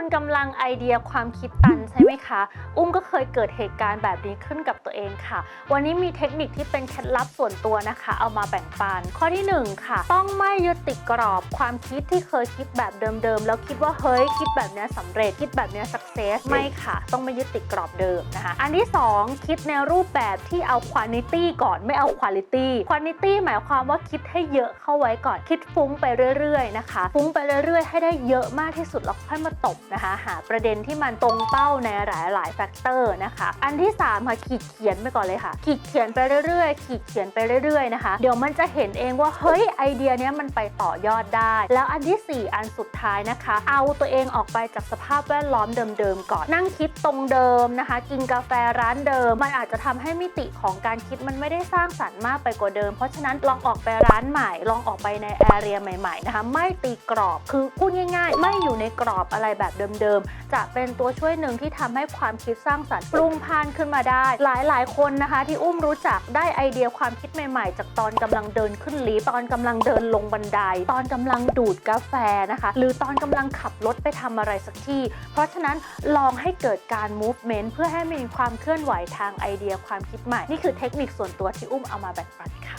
คุณกำลังไอเดียความคิดตันใช่ไหมคะ อุ้มก็เคยเกิดเหตุการณ์แบบนี้ขึ้นกับตัวเองค่ะ วันนี้มีเทคนิคที่เป็นเคล็ดลับส่วนตัวนะคะ เอามาแบ่งปัน ข้อที่หนึ่งค่ะ ต้องไม่ยึดติดกรอบความคิดที่เคยคิดแบบเดิมๆ แล้วคิดว่าเฮ้ยคิดแบบเนี้ยสำเร็จคิดแบบเนี้ยสักเซสไม่ค่ะ ต้องไม่ยึดติดกรอบเดิมนะคะ อันที่สองคิดในรูปแบบที่เอา quantity ก่อนไม่เอา quality quantity หมายความว่าคิดให้เยอะเข้าไว้ก่อนคิดฟุ้งไปเรื่อยๆนะคะ ฟุ้งไปเรื่อยๆ ให้ได้เยอะมากที่สุดแล้วค่อยมาตบนะคะหาประเด็นที่มันตรงเป้าในหลายๆแฟกเตอร์นะคะ อันที่3ค่ะขีดเขียนไปก่อนเลยค่ะ ขีดเขียนไปเรื่อยๆ ขีดเขียนไปเรื่อยๆนะคะ เดี๋ยวมันจะเห็นเองว่าเฮ้ยไอเดียเนี้ยมันไปต่อยอดได้ แล้วอันทีสี่4 อันสุดท้ายนะคะ เอาตัวเองออกไปจากสภาพแวดล้อมเดิมๆก่อนนั่งคิดตรงเดิมนะคะ กินกาแฟร้านเดิม มันอาจจะทำให้มิติของการคิดมันไม่ได้สร้างสรรค์มากไปกว่าเดิม เพราะฉะนั้นลองออกไปร้านใหม่ ลองออกไปในแอเรียใหม่ๆนะคะ ไม่ตีกรอบคือพูดง่าย ๆ ไม่อยู่ในกรอบอะไรแบบเดิมๆ จะเป็นตัวช่วยหนึ่งที่ทำให้ความคิดสร้างสรรค์ปรุงพานขึ้นมาได้ หลายๆ คนนะคะ ที่อุ้มรู้จักได้ไอเดียความคิดใหม่ๆ จากตอนกำลังเดินขึ้นลิฟต์ตอนกำลังเดินลงบันได ตอนกำลังดูดกาแฟนะคะ หรือตอนกำลังขับรถไปทำอะไรสักที่ เพราะฉะนั้นลองให้เกิดการ movement เพื่อให้มีความเคลื่อนไหวทางไอเดียความคิดใหม่ นี่คือเทคนิคส่วนตัวที่อุ้มเอามาแบ่งปันค่ะ